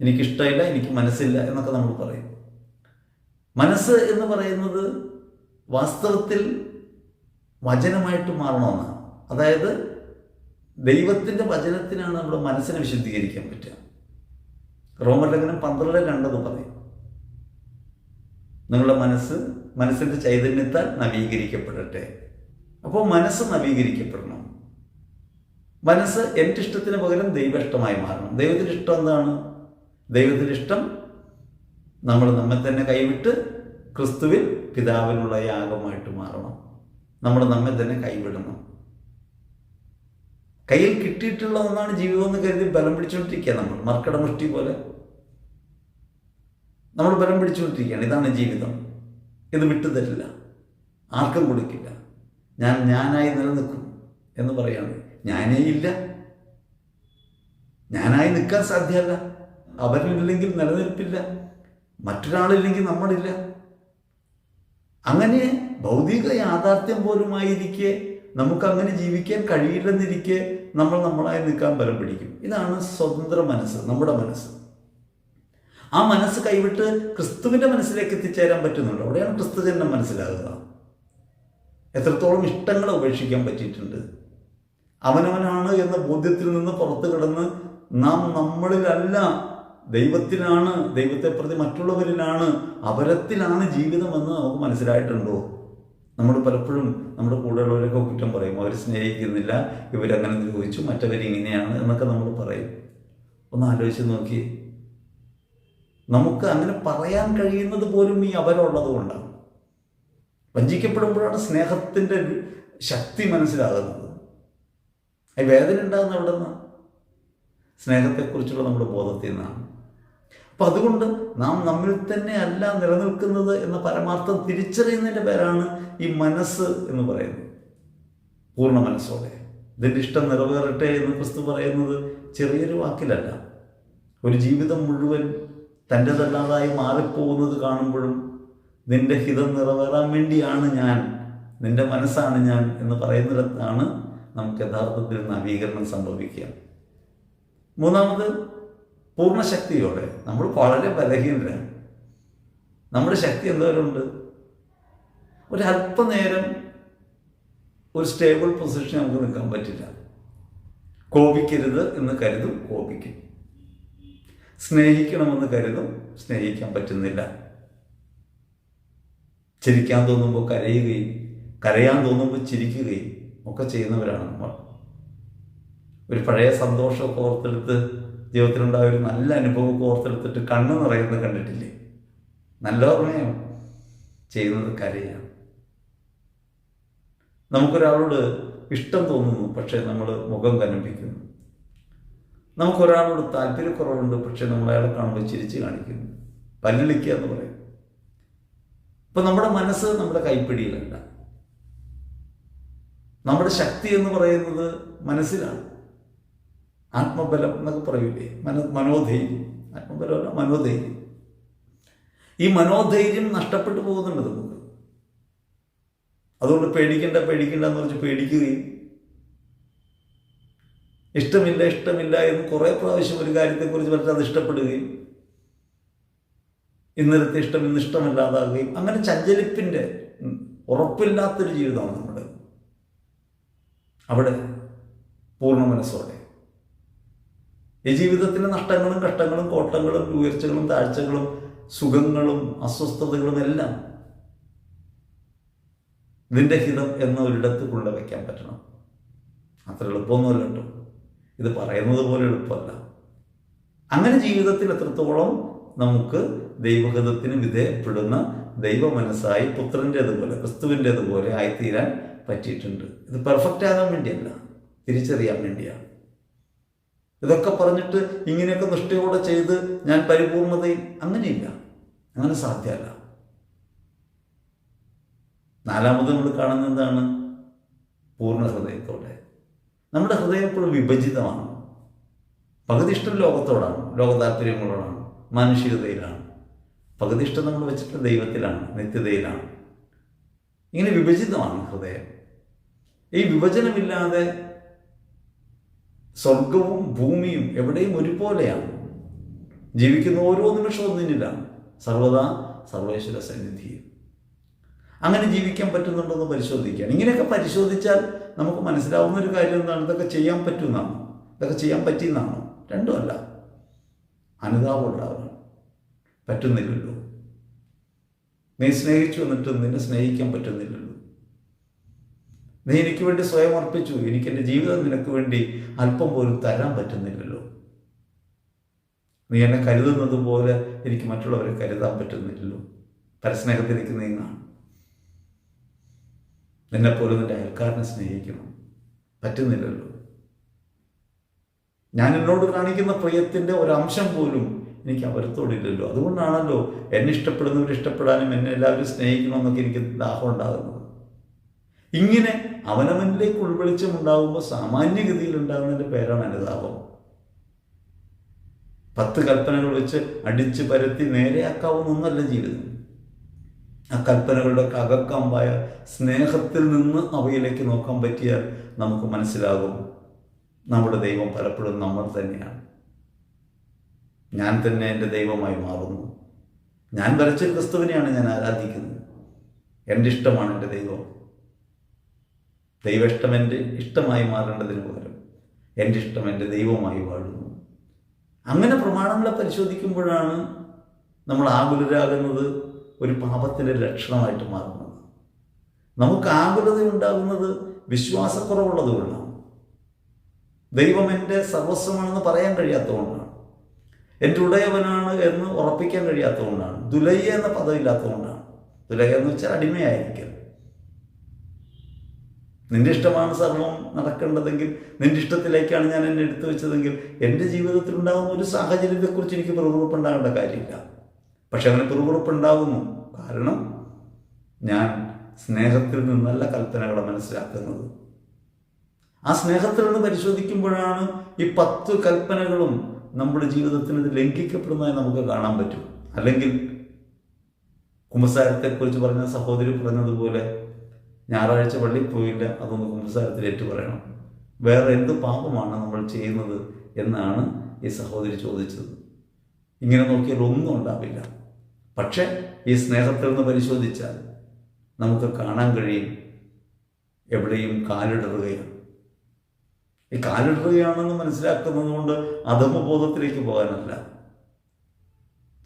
എനിക്കിഷ്ടമില്ല എനിക്ക് മനസ്സില്ല എന്നൊക്കെ നമ്മൾ പറയും. മനസ്സ് എന്ന് പറയുന്നത് വാസ്തവത്തിൽ വചനമായിട്ട് മാറണമെന്നാണ്. അതായത് ദൈവത്തിന്റെ വചനത്തിനാണ് നമ്മുടെ മനസ്സിനെ വിശുദ്ധീകരിക്കാൻ പറ്റുക. റോമലേഖനം പന്ത്രണ്ട് രണ്ടത് പറയും. നിങ്ങളുടെ മനസ്സ് മനസ്സിന്റെ ചൈതന്യത്താൽ നവീകരിക്കപ്പെടട്ടെ. അപ്പോൾ മനസ്സ് നവീകരിക്കപ്പെടണം. മനസ്സ് എന്റെ ഇഷ്ടത്തിന് പകരം ദൈവ ഇഷ്ടമായി മാറണം. ദൈവത്തിന്റെ ഇഷ്ടം എന്താണ്? ദൈവത്തിന്റെ ഇഷ്ടം നമ്മൾ നമ്മെ തന്നെ കൈവിട്ട് ക്രിസ്തുവിൽ പിതാവിനുള്ള യാഗമായിട്ട് മാറണം. നമ്മൾ നമ്മെ തന്നെ കൈവിടണം. കയ്യിൽ കിട്ടിയിട്ടുള്ള ഒന്നാണ് ജീവിതം എന്ന് കരുതി ബലം പിടിച്ചുകൊണ്ടിരിക്കുക നമ്മൾ. മർക്കട മുഷ്ടി പോലെ. നമ്മൾ ബലം പിടിച്ചുകൊണ്ടിരിക്കുകയാണ്. ഇതാണ് ജീവിതം. ഇത് വിട്ടുതരില്ല ആർക്കും കൊടുക്കില്ല. ഞാൻ ഞാനായി നിലനിൽക്കും എന്ന് പറയാണ്. ഞാനേ ഇല്ല. ഞാനായി നിൽക്കാൻ സാധ്യമല്ല. അവരില്ലെങ്കിൽ നിലനിൽപ്പില്ല. മറ്റൊരാളില്ലെങ്കിൽ നമ്മളില്ല. അങ്ങനെ ഭൗതിക യാഥാർത്ഥ്യം പോലുമായിരിക്കെ നമുക്ക് അങ്ങനെ ജീവിക്കാൻ കഴിയില്ലെന്നിരിക്കെ നമ്മൾ നമ്മളായി നിൽക്കാൻ ബലം പിടിക്കും. ഇതാണ് സ്വതന്ത്ര മനസ്സ് നമ്മുടെ മനസ്സ്. ആ മനസ്സ് കൈവിട്ട് ക്രിസ്തുവിന്റെ മനസ്സിലേക്ക് എത്തിച്ചേരാൻ പറ്റുന്നുണ്ട്. അവിടെയാണ് ക്രിസ്തുജനം മനസ്സിലാകുക എത്രത്തോളം ഇഷ്ടങ്ങളെ ഉപേക്ഷിക്കാൻ പറ്റിയിട്ടുണ്ട്. അവനവനാണ് എന്ന ബോധ്യത്തിൽ നിന്ന് പുറത്തു കിടന്ന് നാം നമ്മളിലല്ല ദൈവത്തിലാണ് ദൈവത്തെ പ്രതി മറ്റുള്ളവരിലാണ് അപരത്തിലാണ് ജീവിതമെന്ന് നമുക്ക് മനസ്സിലായിട്ടുണ്ടോ? നമ്മൾ പലപ്പോഴും നമ്മുടെ കൂടെയുള്ളവരൊക്കെ കുറ്റം പറയും. അവർ സ്നേഹിക്കുന്നില്ല ഇവരങ്ങനെ ചോദിച്ചു മറ്റവരിങ്ങനെയാണ് എന്നൊക്കെ നമ്മൾ പറയും. ഒന്ന് ആലോചിച്ച് നോക്കി. നമുക്ക് അങ്ങനെ പറയാൻ കഴിയുന്നത് പോലും ഈ അവരുള്ളത് കൊണ്ടാണ്. വഞ്ചിക്കപ്പെടുമ്പോഴാണ് സ്നേഹത്തിന്റെ ശക്തി മനസ്സിലാകുന്നത്. വേദന ഉണ്ടാകുന്ന എവിടെ നിന്നാണ് സ്നേഹത്തെക്കുറിച്ചുള്ള നമ്മുടെ ബോധത്തിൽ നിന്നാണ്. അപ്പം അതുകൊണ്ട് നാം നമ്മിൽ തന്നെ അല്ല നിലനിൽക്കുന്നത് എന്ന പരമാർത്ഥം തിരിച്ചറിയുന്നതിന്റെ പേരാണ് ഈ മനസ്സ് എന്ന് പറയുന്നത്. പൂർണ മനസ്സോടെ. ഇതിന്റെ ഇഷ്ടം നിറവേറട്ടെ എന്ന് ക്രിസ്തു പറയുന്നത് ചെറിയൊരു വാക്കിലല്ല. ഒരു ജീവിതം മുഴുവൻ തന്റെതല്ലാതായി മാറിപ്പോകുന്നത് കാണുമ്പോഴും നിന്റെ ഹിതം നിറവേറാൻ വേണ്ടിയാണ് ഞാൻ നിന്റെ മനസ്സാണ് ഞാൻ എന്ന് പറയുന്നിടത്താണ് നമുക്ക് യഥാർത്ഥത്തിൽ നവീകരണം സംഭവിക്കുക. മൂന്നാമത് പൂർണശക്തിയോടെ നമ്മൾ വളരെ ബലഹീനരാണ്. നമ്മുടെ ശക്തി എന്തോരമുണ്ട് ഒരു അല്പനേരം ഒരു സ്റ്റേബിൾ പൊസിഷൻ നമുക്ക് നിൽക്കാൻ പറ്റില്ല. കോപിക്കരുത് എന്ന് കരുതും കോപിക്കും. സ്നേഹിക്കണമെന്ന് കരുതും സ്നേഹിക്കാൻ പറ്റുന്നില്ല. ചിരിക്കാൻ തോന്നുമ്പോൾ കരയുകയും കരയാൻ തോന്നുമ്പോൾ ചിരിക്കുകയും ഒക്കെ ചെയ്യുന്നവരാണ് നമ്മൾ. ഒരു പഴയ സന്തോഷമൊക്കെ ഓർത്തെടുത്ത് ജീവിതത്തിലുണ്ടായ ഒരു നല്ല അനുഭവമൊക്കെ ഓർത്തെടുത്തിട്ട് കണ്ണു നിറയുന്നത് കണ്ടിട്ടില്ലേ? നല്ല ഓർമ്മയാണ്. ചെയ്യുന്നത് കരയാണ്. നമുക്കൊരാളോട് ഇഷ്ടം തോന്നുന്നു പക്ഷേ നമ്മൾ മുഖം കനപ്പിക്കുന്നു. നമുക്കൊരാളോട് താല്പര്യക്കുറവുണ്ട് പക്ഷേ നമ്മൾ അയാളെ കാണുമ്പോൾ ചിരിച്ച് കാണിക്കുന്നു. പല്ലിളിക്കുക എന്ന് പറയും. ഇപ്പം നമ്മുടെ മനസ്സ് നമ്മുടെ കൈപ്പിടിയിലല്ല. നമ്മുടെ ശക്തി എന്ന് പറയുന്നത് മനസ്സിലാണ്. ആത്മബലം എന്നൊക്കെ പറയൂലേ? മന മനോധൈര്യം. ആത്മബലമല്ല മനോധൈര്യം. ഈ മനോധൈര്യം നഷ്ടപ്പെട്ടു പോകുന്നുണ്ട് നമുക്ക് അതുകൊണ്ട് പേടിക്കണ്ട പേടിക്കണ്ട എന്ന് പറഞ്ഞ് പേടിക്കുകയും ഇഷ്ടമില്ല ഇഷ്ടമില്ല എന്ന് കുറേ പ്രാവശ്യം ഒരു കാര്യത്തെക്കുറിച്ച് പറഞ്ഞാൽ അത് ഇഷ്ടപ്പെടുകയും ഇന്നലത്തെ ഇഷ്ടം ഇന്ന് ഇഷ്ടമില്ലാതാകുകയും അങ്ങനെ ചഞ്ചലിപ്പിന്റെ ഉറപ്പില്ലാത്തൊരു ജീവിതമാണ് നമ്മുടെ. അവിടെ പൂർണ മനസ്സോടെ. ഈ ജീവിതത്തിലെ നഷ്ടങ്ങളും കഷ്ടങ്ങളും കോട്ടങ്ങളും ഉയർച്ചകളും താഴ്ചകളും സുഖങ്ങളും അസ്വസ്ഥതകളും എല്ലാം നിന്റെ ഹിതം എന്ന ഒരിടത്ത് കൊണ്ടുവയ്ക്കാൻ പറ്റണം. അത്ര എളുപ്പമൊന്നുമല്ല കേട്ടോ. ഇത് പറയുന്നത് പോലെ എളുപ്പമല്ല. അങ്ങനെ ജീവിതത്തിൽ എത്രത്തോളം നമുക്ക് ദൈവഹിതത്തിന് വിധേയപ്പെടുന്ന ദൈവ മനസ്സായി പുത്രന്റേതുപോലെ ക്രിസ്തുവിന്റേതുപോലെ ആയിത്തീരാൻ പറ്റിയിട്ടുണ്ട്. ഇത് പെർഫെക്റ്റ് ആകാൻ വേണ്ടിയല്ല. തിരിച്ചറിയാൻ വേണ്ടിയാണ്. ഇതൊക്കെ പറഞ്ഞിട്ട് ഇങ്ങനെയൊക്കെ നിഷ്ഠയോടെ ചെയ്ത് ഞാൻ പരിപൂർണതയിൽ അങ്ങനെയില്ല. അങ്ങനെ സാധ്യമല്ല. നാലാമത് നമ്മൾ കാണുന്നത് എന്താണ്? പൂർണ ഹൃദയത്തോടെ. നമ്മുടെ ഹൃദയം എപ്പോഴും വിഭജിതമാണ്. പകുതി ഇഷ്ടം ലോകത്തോടാണ് ലോക താല്പര്യങ്ങളോടാണ് മാനുഷികതയിലാണ്. പകുതി ഇഷ്ടം നമ്മൾ വെച്ചിട്ട് ദൈവത്തിലാണ് നിത്യതയിലാണ്. ഇങ്ങനെ വിഭജിതമാണ് ഹൃദയം. ഈ വിഭജനമില്ലാതെ സ്വർഗവും ഭൂമിയും എവിടെയും ഒരുപോലെയാണ്. ജീവിക്കുന്ന ഓരോ നിമിഷവും ഒന്നിനില്ല സർവദാ സർവേശ്വര സന്നിധിയിൽ. അങ്ങനെ ജീവിക്കാൻ പറ്റുന്നുണ്ടോ എന്ന് പരിശോധിക്കുകയാണ് ഇങ്ങനെയൊക്കെ പരിശോധിച്ചാൽ നമുക്ക് മനസ്സിലാവുന്ന ഒരു കാര്യം എന്താണ്? ഇതൊക്കെ ചെയ്യാൻ പറ്റുന്നതാണ്? ഇതൊക്കെ ചെയ്യാൻ പറ്റിയെന്നാണോ? രണ്ടുമല്ല അനുതാപം ഉണ്ടാവണം. പറ്റുന്നില്ലല്ലോ. നീ സ്നേഹിച്ചു എന്നിട്ടും നിന്നെ സ്നേഹിക്കാൻ പറ്റുന്നില്ലല്ലോ. നീ എനിക്ക് വേണ്ടി സ്വയം അർപ്പിച്ചു. എനിക്ക് എന്റെ ജീവിതം നിനക്ക് വേണ്ടി അല്പം പോലും തരാൻ പറ്റുന്നില്ലല്ലോ. നീ എന്നെ കരുതുന്നത് പോലെ എനിക്ക് മറ്റുള്ളവരെ കരുതാൻ പറ്റുന്നില്ലല്ലോ. പരസ്നേഹത്തിലേക്ക് നീങ്ങാം നിന്നെപ്പോലും നിന്റെ അയൽക്കാരനെ സ്നേഹിക്കണം. പറ്റുന്നില്ലല്ലോ. ഞാൻ എന്നോട് കാണിക്കുന്ന പ്രിയത്തിന്റെ ഒരംശം പോലും എനിക്ക് അവരത്തോടില്ലല്ലോ അതുകൊണ്ടാണല്ലോ എന്നെ ഇഷ്ടപ്പെടുന്നവർ ഇഷ്ടപ്പെടാനും എന്നെ എല്ലാവരും സ്നേഹിക്കണമെന്നൊക്കെ എനിക്ക് ദാഹം ഉണ്ടാകുന്നത്. ഇങ്ങനെ അവനവനിലേക്ക് ഉൾവെളിച്ചം ഉണ്ടാകുമ്പോൾ സാമാന്യഗതിയിൽ ഉണ്ടാകുന്നതിന്റെ പേരാണ് അനുതാപം. പത്ത് കൽപ്പനകൾ വെച്ച് അടിച്ച് പരത്തി നേരെയാക്കാവുന്ന ഒന്നല്ല ജീവിതം. ആ കൽപ്പനകളുടെ അകക്കമ്പായ സ്നേഹത്തിൽ നിന്ന് അവയിലേക്ക് നോക്കാൻ പറ്റിയാൽ നമുക്ക് മനസ്സിലാകും നമ്മുടെ ദൈവം പലപ്പോഴും നമ്മൾ തന്നെയാണ്. ഞാൻ തന്നെ എന്റെ ദൈവമായി മാറുന്നു. ഞാൻ വരച്ച ക്രിസ്തുവിനെയാണ് ഞാൻ ആരാധിക്കുന്നത്. എന്റെ ഇഷ്ടമാണ് എന്റെ ദൈവം. ദൈവ ഇഷ്ടം എന്റെ ഇഷ്ടമായി മാറേണ്ടതിന് പകരം എന്റെ ഇഷ്ടം എന്റെ ദൈവമായി വാഴുന്നു. അങ്ങനെ പ്രമാണങ്ങളെ പരിശോധിക്കുമ്പോഴാണ് നമ്മൾ ആകുലരാകുന്നത് ഒരു പാപത്തിന്റെ ലക്ഷണമായിട്ട് മാറുന്നത്. നമുക്ക് ആകുലത ഉണ്ടാകുന്നത് വിശ്വാസക്കുറവുള്ളത് കൊണ്ടാണ് ദൈവം എന്റെ സർവസ്വമാണെന്ന് പറയാൻ കഴിയാത്തതുകൊണ്ടാണ്. എന്റെ ഉടയവനാണ് എന്ന് ഉറപ്പിക്കാൻ കഴിയാത്തതുകൊണ്ടാണ്. ദുലയ്യ എന്ന പദമില്ലാത്തതുകൊണ്ടാണ്. ദുലയ്യ എന്ന് വെച്ചാൽ അടിമയായിരിക്കൽ നിന്റെ ഇഷ്ടമാണ് സർവം നടക്കേണ്ടതെങ്കിൽ നിന്റെ ഇഷ്ടത്തിലേക്കാണ് ഞാൻ എന്നെ എടുത്തു വെച്ചതെങ്കിൽ എന്റെ ജീവിതത്തിൽ ഉണ്ടാകുന്ന ഒരു സാഹചര്യത്തെക്കുറിച്ച് എനിക്ക് പിറുപിറുപ്പുണ്ടാകേണ്ട കാര്യമില്ല. പക്ഷെ അങ്ങനെ പിറുപിറുപ്പുണ്ടാകുന്നു. കാരണം ഞാൻ സ്നേഹത്തിൽ നിന്നല്ല കൽപ്പനകളെ മനസ്സിലാക്കുന്നത്. ആ സ്നേഹത്തിൽ നിന്ന് പരിശോധിക്കുമ്പോഴാണ് ഈ പത്ത് കൽപ്പനകളും നമ്മുടെ ജീവിതത്തിൽ ഇത് ലംഘിക്കപ്പെടുന്നതായി നമുക്ക് കാണാൻ പറ്റും. അല്ലെങ്കിൽ കുമ്പസാരത്തെക്കുറിച്ച് പറഞ്ഞ സഹോദരി പറഞ്ഞതുപോലെ ഞായറാഴ്ച പള്ളിയിൽ പോയില്ല. അതൊന്ന് കുമ്പസാരത്തിൽ ഏറ്റു പറയണം വേറെ എന്ത് പാപമാണ് നമ്മൾ ചെയ്യുന്നത് എന്നാണ് ഈ സഹോദരി ചോദിച്ചത്. ഇങ്ങനെ നോക്കിയാൽ ഒന്നും ഉണ്ടാവില്ല. പക്ഷേ ഈ സ്നേഹത്തിൽ നിന്ന് പരിശോധിച്ചാൽ നമുക്ക് കാണാൻ കഴിയും. എവിടെയും കാലിടറുകയാണ്. ഈ കാലിടറുകയാണെന്ന് മനസ്സിലാക്കുന്നത് കൊണ്ട് അധമബോധത്തിലേക്ക് പോകാനല്ല.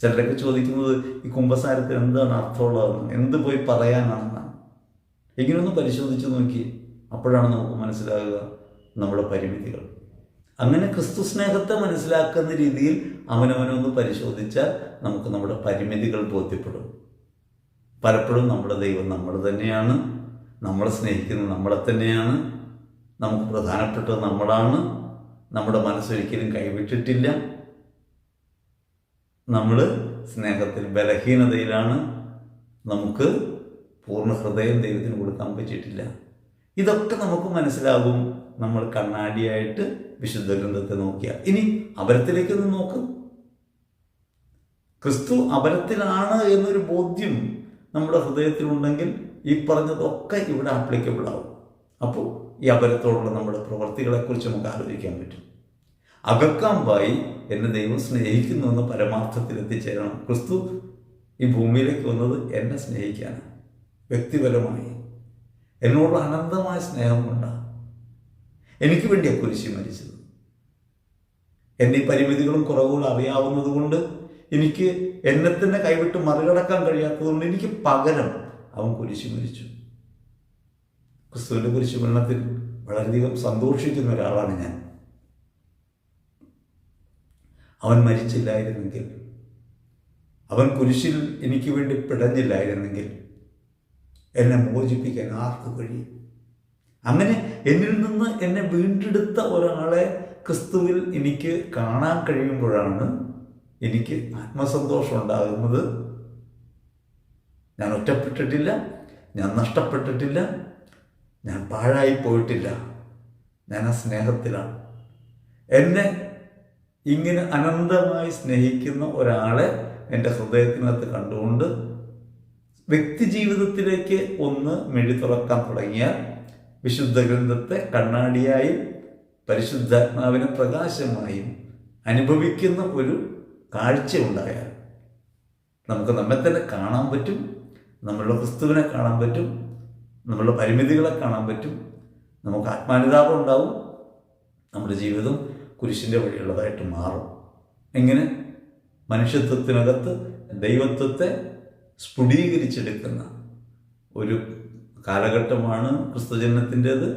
ചിലരൊക്കെ ചോദിക്കുന്നത് ഈ കുംഭസാരത്തിന് എന്താണ് അർത്ഥമുള്ളതെന്ന്? എന്ത് പോയി പറയാനാണെന്നാണ് ഇങ്ങനെയൊന്ന് പരിശോധിച്ച് നോക്കി അപ്പോഴാണ് നമുക്ക് മനസ്സിലാകുക നമ്മുടെ പരിമിതികൾ. അങ്ങനെ ക്രിസ്തു സ്നേഹത്തെ മനസ്സിലാക്കുന്ന രീതിയിൽ അവനവനൊന്ന് പരിശോധിച്ചാൽ നമുക്ക് നമ്മുടെ പരിമിതികൾ ബോധ്യപ്പെടും. പലപ്പോഴും നമ്മുടെ ദൈവം നമ്മൾ തന്നെയാണ് നമ്മളെ സ്നേഹിക്കുന്നത് നമ്മളെ തന്നെയാണ് നമുക്ക് പ്രധാനപ്പെട്ടത് നമ്മളാണ് നമ്മുടെ മനസ്സൊരിക്കലും കൈവിട്ടിട്ടില്ല. നമ്മൾ സ്നേഹത്തിൽ ബലഹീനതയിലാണ് നമുക്ക് പൂർണ ഹൃദയം ദൈവത്തിന് കൊടുക്കാൻ പറ്റിയിട്ടില്ല. ഇതൊക്കെ നമുക്ക് മനസ്സിലാകും. നമ്മൾ കണ്ണാടിയായിട്ട് വിശുദ്ധ ഗ്രന്ഥത്തെ നോക്കിയാൽ ഇനി അപരത്തിലേക്കൊന്ന് നോക്ക്. ക്രിസ്തു അപരത്തിലാണ് എന്നൊരു ബോധ്യം നമ്മുടെ ഹൃദയത്തിലുണ്ടെങ്കിൽ ഈ പറഞ്ഞതൊക്കെ ഇവിടെ ആപ്ലിക്കബിൾ ആവും. അപ്പോൾ ഈ അപരത്തോടുള്ള നമ്മുടെ പ്രവൃത്തികളെക്കുറിച്ച് നമുക്ക് ആലോചിക്കാൻ പറ്റും. അകക്കാമ്പായി എന്നെ ദൈവം സ്നേഹിക്കുന്നു എന്ന പരമാർത്ഥത്തിൽ എത്തിച്ചേരണം ക്രിസ്തു ഈ ഭൂമിയിലേക്ക് വന്നത് എന്നെ സ്നേഹിക്കാനാണ്. വ്യക്തിപരമായി എന്നോട് അനന്തമായ സ്നേഹം കൊണ്ടാണ് എനിക്ക് വേണ്ടി കുരിശി മരിച്ചത്. എന്റെ പരിമിതികളും കുറവുകളും അറിയാവുന്നത് കൊണ്ട് എനിക്ക് എന്നെ തന്നെ കൈവിട്ട് മറികടക്കാൻ കഴിയാത്തതുകൊണ്ട് എനിക്ക് പകരം അവൻ കുരിശി മരിച്ചു. ക്രിസ്തുവിന്റെ കുരിശു മരണത്തിൽ വളരെയധികം സന്തോഷിക്കുന്ന ഒരാളാണ് ഞാൻ. അവൻ മരിച്ചില്ലായിരുന്നെങ്കിൽ അവൻ കുരിശിൽ എനിക്ക് വേണ്ടി പിടഞ്ഞില്ലായിരുന്നെങ്കിൽ എന്നെ മോചിപ്പിക്കാൻ ആർക്ക് കഴിയും? അങ്ങനെ എന്നിൽ നിന്ന് എന്നെ വീണ്ടെടുത്ത ഒരാളെ ക്രിസ്തുവിൽ എനിക്ക് കാണാൻ കഴിയുമ്പോഴാണ് എനിക്ക് ആത്മസന്തോഷം ഉണ്ടാകുന്നത്. ഞാൻ ഒറ്റപ്പെട്ടിട്ടില്ല ഞാൻ നഷ്ടപ്പെട്ടിട്ടില്ല ഞാൻ പാഴായി പോയിട്ടില്ല. ഞാൻ ആ സ്നേഹത്തിലാണ്. എന്നെ ഇങ്ങനെ അനന്തമായി സ്നേഹിക്കുന്ന ഒരാളെ എന്റെ ഹൃദയത്തിനകത്ത് കണ്ടുകൊണ്ട് വ്യക്തി ജീവിതത്തിലേക്ക് ഒന്ന് മെഴി തുറക്കാൻ തുടങ്ങിയ വിശുദ്ധ ഗ്രന്ഥത്തെ കണ്ണാടിയായും പരിശുദ്ധാത്മാവിനെ പ്രകാശമായും അനുഭവിക്കുന്ന ഒരു കാഴ്ച ഉണ്ടായാൽ നമുക്ക് നമ്മെ തന്നെ കാണാൻ പറ്റും നമ്മളുടെ ക്രിസ്തുവിനെ കാണാൻ പറ്റും നമ്മളുടെ പരിമിതികളെ കാണാൻ പറ്റും നമുക്ക് ആത്മാനുതാപം ഉണ്ടാവും നമ്മുടെ ജീവിതം കുരിശിന്റെ വഴിയുള്ളതായിട്ട് മാറും. എങ്ങനെ മനുഷ്യത്വത്തിനകത്ത് ദൈവത്വത്തെ സ്ഫുടീകരിച്ചെടുക്കുന്ന ഒരു കാലഘട്ടമാണ് ക്രിസ്തുജനത്തിന്റേത്.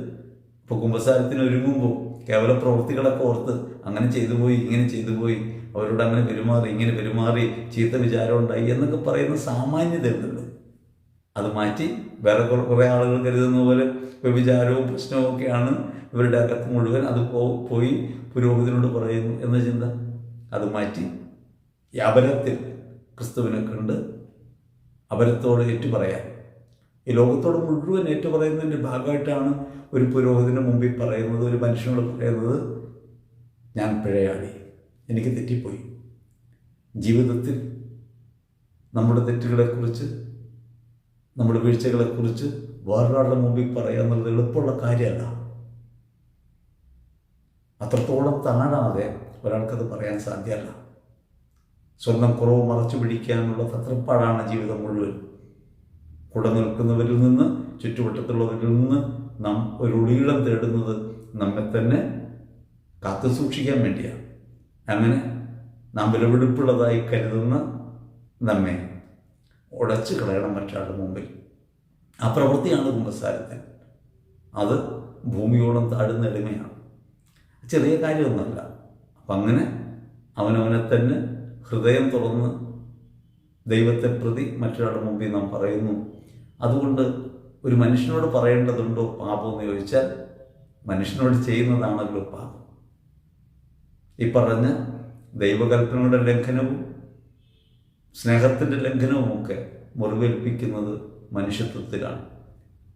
ഇപ്പോൾ കുംഭസാരത്തിന് ഒരുങ്ങുമ്പോൾ കേവല പ്രവൃത്തികളൊക്കെ ഓർത്ത് അങ്ങനെ ചെയ്തു പോയി ഇങ്ങനെ ചെയ്തു പോയി അവരോട് അങ്ങനെ പെരുമാറി ഇങ്ങനെ പെരുമാറി ചീത്ത വിചാരം ഉണ്ടായി എന്നൊക്കെ പറയുന്ന സാമാന്യതയുണ്ടല്ലോ അത് മാറ്റി വേറെ കുറെ ആളുകൾ കരുതുന്ന പോലെ വ്യഭിചാരവും പ്രശ്നവും ഒക്കെയാണ് ഇവരുടെ അകത്ത് മുഴുവൻ അത് പോയി പുരോഹിതനോട് പറയുന്നു. എന്ന ചിന്ത. അത് മാറ്റി അപരത്തിൽ ക്രിസ്തുവിനെ കണ്ട് അപരത്തോട് ഏറ്റുപറയാൻ ഈ ലോകത്തോട് മുഴുവൻ ഏറ്റുപറയുന്നതിന്റെ ഭാഗമായിട്ടാണ് ഒരു പുരോഹിതന് മുമ്പിൽ പറയുന്നത് ഒരു മനുഷ്യനോട് പറയുന്നത് ഞാൻ പിഴയാളി. എനിക്ക് തെറ്റിപ്പോയി. ജീവിതത്തിൽ നമ്മുടെ തെറ്റുകളെക്കുറിച്ച് നമ്മുടെ വീഴ്ചകളെക്കുറിച്ച് വേറൊരാളുടെ മുമ്പിൽ പറയുക എന്നുള്ളത് എളുപ്പമുള്ള കാര്യമല്ല. അത്രത്തോളം താഴാതെ ഒരാൾക്കത് പറയാൻ സാധ്യമല്ല. സ്വന്തം കുറവ് മറച്ചു പിടിക്കാനുള്ള തത്രപ്പാടാണ് ജീവിതം മുഴുവൻ. കൂടെ നിൽക്കുന്നവരിൽ നിന്ന് ചുറ്റുവട്ടത്തുള്ളവരിൽ നിന്ന് നാം ഒരു ഒളിയിടം തേടുന്നത് നമ്മെ തന്നെ കാത്തു സൂക്ഷിക്കാൻ വേണ്ടിയാണ്. അങ്ങനെ നാം വിലപിടിപ്പുള്ളതായി കരുതുന്ന നമ്മെ ഉടച്ചു കളയണം മറ്റാളുടെ മുമ്പിൽ. ആ പ്രവൃത്തിയാണ് കുമ്പസാരത്തിൽ. അത് ഭൂമിയോളം താഴുന്ന എളിമയാണ്. ചെറിയ കാര്യമൊന്നുമല്ല. അപ്പം അങ്ങനെ അവനവനെ തന്നെ ഹൃദയം തുറന്ന് ദൈവത്തെ പ്രതി മറ്റൊരാളുടെ മുമ്പിൽ നാം പറയുന്നു. അതുകൊണ്ട് ഒരു മനുഷ്യനോട് പറയേണ്ടതുണ്ടോ പാപം എന്ന് ചോദിച്ചാൽ മനുഷ്യനോട് ചെയ്യുന്നതാണല്ലോ പാപം. ഈ പറഞ്ഞ ദൈവകൽപ്പനയുടെ ലംഘനവും സ്നേഹത്തിന്റെ ലംഘനവുമൊക്കെ മുറിവേൽപ്പിക്കുന്നത് മനുഷ്യത്വത്തിലാണ്.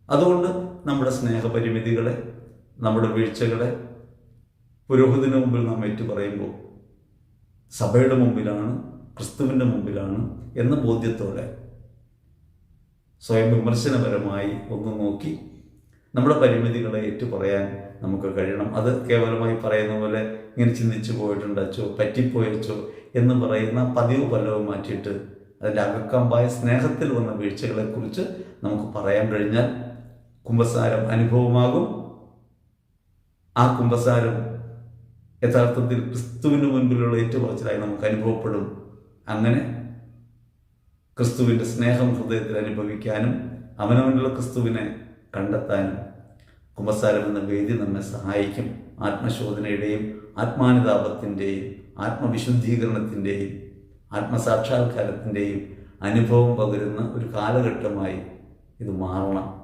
അതുകൊണ്ട് നമ്മുടെ സ്നേഹപരിമിതികളെ നമ്മുടെ വീഴ്ചകളെ പുരോഹിതന് മുമ്പിൽ നാം ഏറ്റു പറയുമ്പോൾ സഭയുടെ മുമ്പിലാണ് ക്രിസ്തുവിന്റെ മുമ്പിലാണ് എന്ന ബോധ്യത്തോടെ സ്വയം വിമർശനപരമായി ഒന്ന് നോക്കി നമ്മുടെ പരിമിതികളെ ഏറ്റു പറയാൻ നമുക്ക് കഴിയണം. അത് കേവലമായി പറയുന്ന പോലെ ഇങ്ങനെ ചിന്തിച്ചു പോയിട്ടുണ്ട് അച്ചോ പറ്റിപ്പോയച്ചോ എന്ന് പറയുന്ന പതിവ് പല്ലവും മാറ്റിയിട്ട് അതിന്റെ അകക്കമ്പായ സ്നേഹത്തിൽ വന്ന വീഴ്ചകളെക്കുറിച്ച് നമുക്ക് പറയാൻ കഴിഞ്ഞാൽ കുംഭസാരം അനുഭവമാകും. ആ കുംഭസാരം യഥാർത്ഥത്തിൽ ക്രിസ്തുവിന് മുൻപിലുള്ള ഏറ്റുപറച്ചിലായി നമുക്ക് അനുഭവപ്പെടും. അങ്ങനെ ക്രിസ്തുവിന്റെ സ്നേഹം ഹൃദയത്തിൽ അനുഭവിക്കാനും അവനവനുള്ള ക്രിസ്തുവിനെ കണ്ടെത്താനും കുമ്പസാരം എന്ന വേദി നമ്മെ സഹായിക്കും. ആത്മശോധനയുടെയും ആത്മാനുതാപത്തിന്റെയും ആത്മവിശുദ്ധീകരണത്തിന്റെയും ആത്മസാക്ഷാത്കാരത്തിന്റെയും അനുഭവം പകരുന്ന ഒരു കാലഘട്ടമായി ഇത് മാറണം.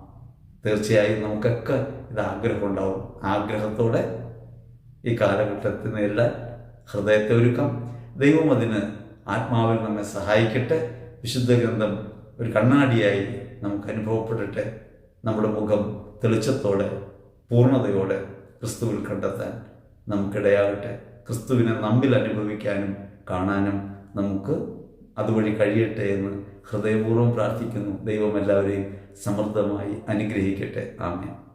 തീർച്ചയായും നമുക്കൊക്കെ ഇത് ആഗ്രഹം ഉണ്ടാവും ആഗ്രഹത്തോടെ ഈ കാലഘട്ടത്തെ നേരിടാൻ ഹൃദയത്തെ ഒരുക്കാം. ദൈവം അതിന് ആത്മാവിൽ നമ്മെ സഹായിക്കട്ടെ. വിശുദ്ധ ഗ്രന്ഥം ഒരു കണ്ണാടിയായി നമുക്ക് അനുഭവപ്പെടട്ടെ. നമ്മുടെ മുഖം തെളിച്ചത്തോടെ പൂർണതയോടെ ക്രിസ്തുവിൽ കണ്ടെത്താൻ നമുക്കിടയാകട്ടെ. ക്രിസ്തുവിനെ നമ്മിൽ അനുഭവിക്കാനും കാണാനും നമുക്ക് അതുവഴി കഴിയട്ടെ എന്ന് ഹൃദയപൂർവം പ്രാർത്ഥിക്കുന്നു. ദൈവം എല്ലാവരെയും സമൃദ്ധമായി അനുഗ്രഹിക്കട്ടെ. ആമേൻ.